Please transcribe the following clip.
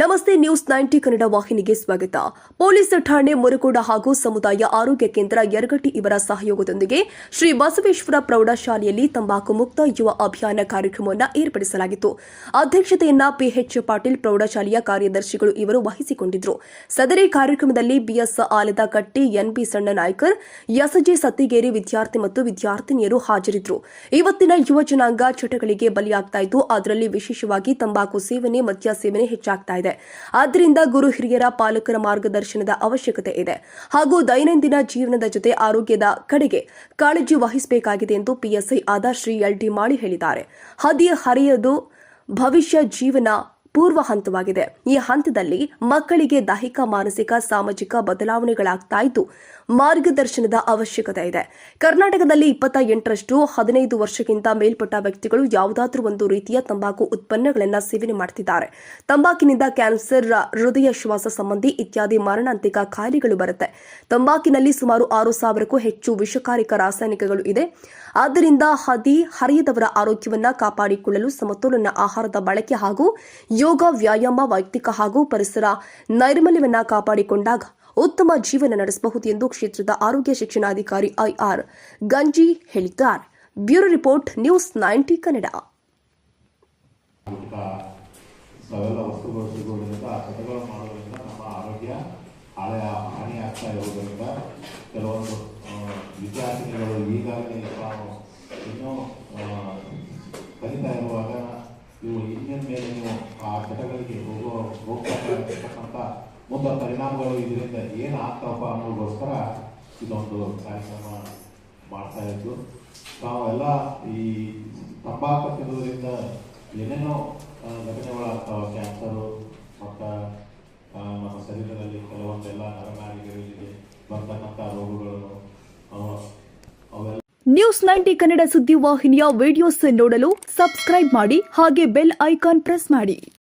ನಮಸ್ತೆ news ninety Kannada ವಾಹಿನಿಗೆ ಸ್ವಾಗತ. ಪೊಲೀಸ್ ಠಾಣೆ ಮುರುಗೋಡ ಹಾಗೂ ಸಮುದಾಯ ಆರೋಗ್ಯ ಕೇಂದ್ರ ಯರಗಟ್ಟಿ ಇವರ ಸಹಯೋಗದೊಂದಿಗೆ ಶ್ರೀ ಬಸವೇಶ್ವರ ಪ್ರೌಢಶಾಲೆಯಲ್ಲಿ ತಂಬಾಕು ಮುಕ್ತ ಯುವ ಅಭಿಯಾನ ಕಾರ್ಯಕ್ರಮವನ್ನು ಏರ್ಪಡಿಸಲಾಗಿತ್ತು. ಅಧ್ಯಕ್ಷತೆಯನ್ನ ಪಿಎಚ್ ಪಾಟೀಲ್ ಪ್ರೌಢಶಾಲೆಯ ಕಾರ್ಯದರ್ಶಿಗಳು ಇವರು ವಹಿಸಿಕೊಂಡಿದ್ದರು ಸದರಿ ಕಾರ್ಯಕ್ರಮದಲ್ಲಿ ಬಿಎಸ್ ಆಲದಕಟ್ಟಿ ಎನ್ಬಿ ಸಣ್ಣ ನಾಯ್ಕರ್ ಎಸ್ಜೆ ಸತ್ತಿಗೇರಿ ವಿದ್ಯಾರ್ಥಿ ಮತ್ತು ವಿದ್ಯಾರ್ಥಿನಿಯರು ಹಾಜರಿದ್ದರು ಇವತ್ತಿನ ಯುವ ಜನಾಂಗ ಚಟಗಳಿಗೆ ಬಲಿಯಾಗ್ತಾ ಇದ್ದು, ಅದರಲ್ಲಿ ವಿಶೇಷವಾಗಿ ತಂಬಾಕು ಸೇವನೆ, ಮದ್ಯ ಸೇವನೆ ಹೆಚ್ಚಾಗ್ತಾ ಇದೆ. ಆದ್ದರಿಂದ ಗುರು ಹಿರಿಯರ ಪಾಲಕರ ಮಾರ್ಗದರ್ಶನದ ಅವಶ್ಯಕತೆ ಇದೆ. ಹಾಗೂ ದೈನಂದಿನ ಜೀವನದ ಜೊತೆ ಆರೋಗ್ಯದ ಕಡೆಗೆ ಕಾಳಜಿ ವಹಿಸಬೇಕಾಗಿದೆ ಎಂದು ಪಿಎಸ್ಐ ಆದ ಶ್ರೀ ಎಲ್ ಡಿ ಮಾಳಿ ಹೇಳಿದ್ದಾರೆ. ಹದಿಯ ಹರಿಯದು ಭವಿಷ್ಯ ಜೀವನ ಪೂರ್ವ ಹಂತವಾಗಿದೆ ಈ ಹಂತದಲ್ಲಿ ಮಕ್ಕಳಿಗೆ ದೈಹಿಕ, ಮಾನಸಿಕ, ಸಾಮಾಜಿಕ ಬದಲಾವಣೆಗಳಾಗ್ತಾ ಇದ್ದು ಮಾರ್ಗದರ್ಶನದ ಅವಶ್ಯಕತೆ ಇದೆ. ಕರ್ನಾಟಕದಲ್ಲಿ ಇಪ್ಪತ್ತ ಎಂಟರಷ್ಟು ಹದಿನೈದು ವರ್ಷಕ್ಕಿಂತ ಮೇಲ್ಪಟ್ಟ ವ್ಯಕ್ತಿಗಳು ಯಾವುದಾದ್ರೂ ಒಂದು ರೀತಿಯ ತಂಬಾಕು ಉತ್ಪನ್ನಗಳನ್ನು ಸೇವನೆ ಮಾಡುತ್ತಿದ್ದಾರೆ ತಂಬಾಕಿನಿಂದ ಕ್ಯಾನ್ಸರ್, ಹೃದಯ ಶ್ವಾಸ ಸಂಬಂಧಿ ಇತ್ಯಾದಿ ಮಾರಣಾಂತಿಕ ಕಾಯಿಲೆಗಳು ಬರುತ್ತೆ. ತಂಬಾಕಿನಲ್ಲಿ ಸುಮಾರು ಆರು ಸಾವಿರಕ್ಕೂ ಹೆಚ್ಚು ವಿಷಕಾರಿಕ ರಾಸಾಯನಿಕಗಳು ಇದೆ. ಆದ್ದರಿಂದ ಹದಿ ಹರಿಯದವರ ಆರೋಗ್ಯವನ್ನು ಕಾಪಾಡಿಕೊಳ್ಳಲು ಸಮತೋಲನ ಆಹಾರದ ಬಳಕೆ ಹಾಗೂ ಯೋಗ, ವ್ಯಾಯಾಮ, ವೈಯಕ್ತಿಕ ಹಾಗೂ ಪರಿಸರ ನೈರ್ಮಲ್ಯವನ್ನು ಕಾಪಾಡಿಕೊಂಡಾಗ ಉತ್ತಮ ಜೀವನ ನಡೆಸಬಹುದು ಎಂದು ಕ್ಷೇತ್ರದ ಆರೋಗ್ಯ ಶಿಕ್ಷಣಾಧಿಕಾರಿ ಐಆರ್ ಗಂಜಿ ಹೇಳಿದ್ದಾರೆ. Bureau report, news ninety Kannada. ಈಗಾಗಲೇ ಇನ್ನೂ ಕಲಿತಾ ಇರುವಾಗ ಇವು ಇನ್ನಿನ ಮೇಲೆ ಚಟಗಳಿಗೆ ಹೋಗೋ ಹೋಗ್ತಕ್ಕಂಥ ಒಂದು ಪರಿಣಾಮಗಳು ಇದರಿಂದ ಏನು ಆಗ್ತಾವಪ್ಪ ಅನ್ನೋದಕ್ಕೋಸ್ಕರ ಇದೊಂದು ಕಾರ್ಯಕ್ರಮ ಮಾಡ್ತಾ ಇದ್ದು ತಾವೆಲ್ಲ ಈ ತಂಬಾಕು ತಿನ್ನೋದ್ರಿಂದ ಏನೇನೋ ಘಟನೆಗಳಾಗ್ತಾವ ಕ್ಯಾನ್ಸರು ಮತ್ತು ನಮ್ಮ ಶರೀರದಲ್ಲಿ ಕೆಲವೊಂದೆಲ್ಲ ನರನಾಡಿಗಳಿಗೆ ಬರ್ತಕ್ಕಂಥ ರೋಗಗಳು ಅವೆಲ್ಲ ನ್ಯೂಸ್ ನೈಂಟಿ ಕನ್ನಡ ಸುದ್ದಿ ವಾಹಿನಿಯ ವಿಡಿಯೋಸ್ ನೋಡಲು ಸಬ್ಸ್ಕ್ರೈಬ್ ಮಾಡಿ ಹಾಗೆ ಬೆಲ್ ಐಕಾನ್ ಪ್ರೆಸ್ ಮಾಡಿ.